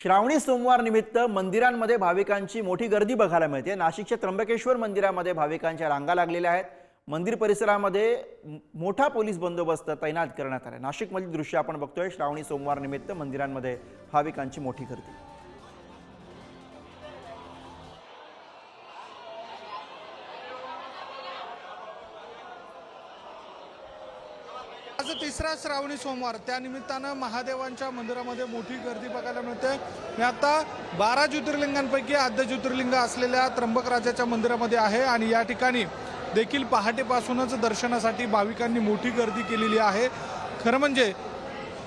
श्रावणी सोमवार निमित्त मंदिरांमध्ये भाविकांची मोठी गर्दी बघायला मिळते. नाशिकच्या त्र्यंबकेश्वर मंदिरामध्ये भाविकांच्या रांगा लागलेल्या आहेत. मंदिर परिसरामध्ये मोठा पोलीस बंदोबस्त तैनात करण्यात आला नाशिकमधील दृश्य आपण बघतोय. श्रावणी सोमवार निमित्त मंदिरांमध्ये भाविकांची मोठी गर्दी. आज तिसरा श्रावणी सोमवार. त्यानिमित्तानं महादेवांच्या मंदिरामध्ये मोठी गर्दी बघायला मिळते. मी आता बारा ज्योतिर्लिंगांपैकी आद्य ज्योतिर्लिंग असलेल्या त्र्यंबकराजाच्या मंदिरामध्ये आहे. आणि या ठिकाणी देखील पहाटेपासूनच दर्शनासाठी भाविकांनी मोठी गर्दी केलेली आहे. खरं म्हणजे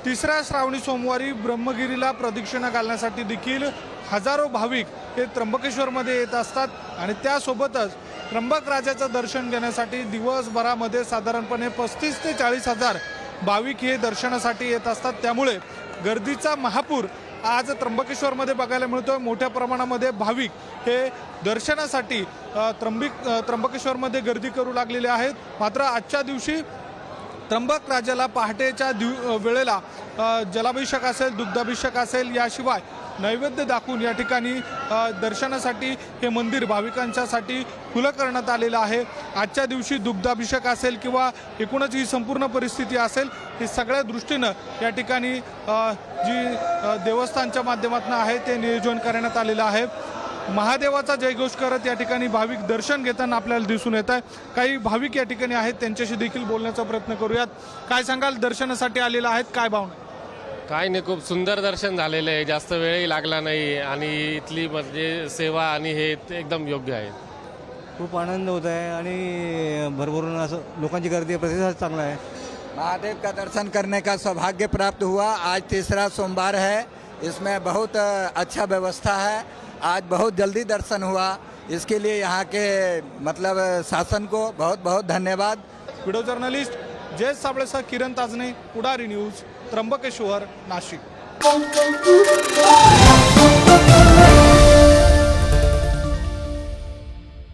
तिसऱ्या श्रावणी सोमवारी ब्रह्मगिरीला प्रदक्षिणा घालण्यासाठी देखील हजारो भाविक हे त्र्यंबकेश्वरमध्ये येत असतात. आणि त्यासोबतच त्र्यंबक राजाचं दर्शन घेण्यासाठी दिवसभरामध्ये साधारणपणे पस्तीस ते चाळीस हजार भाविक हे दर्शनासाठी येत असतात. त्यामुळे गर्दीचा महापूर आज त्र्यंबकेश्वरमध्ये बघायला मिळतो आहे मोठ्या प्रमाणामध्ये भाविक हे दर्शनासाठी त्र्यंबिक त्र्यंबकेश्वरमध्ये गर्दी करू लागलेले आहेत. मात्र आजच्या दिवशी त्र्यंबक राजाला पहाटेच्या दिव वेळेला जलाभिषेक असेल दुग्धाभिषेक असेल याशिवाय नैवेद्य दाखवून या ठिकाणी दर्शनासाठी हे मंदिर भाविकांच्यासाठी खुलं करण्यात आलेलं आहे. आजच्या दिवशी दुग्धाभिषेक असेल किंवा एकूणच ही संपूर्ण परिस्थिती असेल ही सगळ्या दृष्टीनं या ठिकाणी जी देवस्थानच्या माध्यमातून आहे ते नियोजन करण्यात आलेलं आहे. महादेवाचा जयघोष करत या ठिकाणी भाविक दर्शन घेताना आपल्याला दिसून येत आहे. काही भाविक या ठिकाणी आहेत त्यांच्याशी देखील बोलण्याचा प्रयत्न करूयात. काय सांगाल? दर्शनासाठी आलेलं आहेत काय भावना काय नाही खूप सुंदर दर्शन झालेलं आहे. जास्त वेळही लागला नाही आणि इथली म्हणजे सेवा आणि हे ते एकदम योग्य आहे. खूप आनंद होत आहे आणि भरभरून असं लोकांची गर्दी आहे, प्रतिसाद चांगला आहे. महादेव का दर्शन करने का सौभाग्य प्राप्त हुआ. आज तीसरा सोमवार है. इसमें बहुत अच्छा व्यवस्था है. आज बहुत जल्दी दर्शन हुआ. इसके लिए यहाँ के मतलब शासन को बहुत बहुत धन्यवाद। व्हिडिओ जर्नलिस्ट जयेश साबळेसह किरण ताजने पुढारी न्यूज त्र्यंबकेश्वर नाशिक.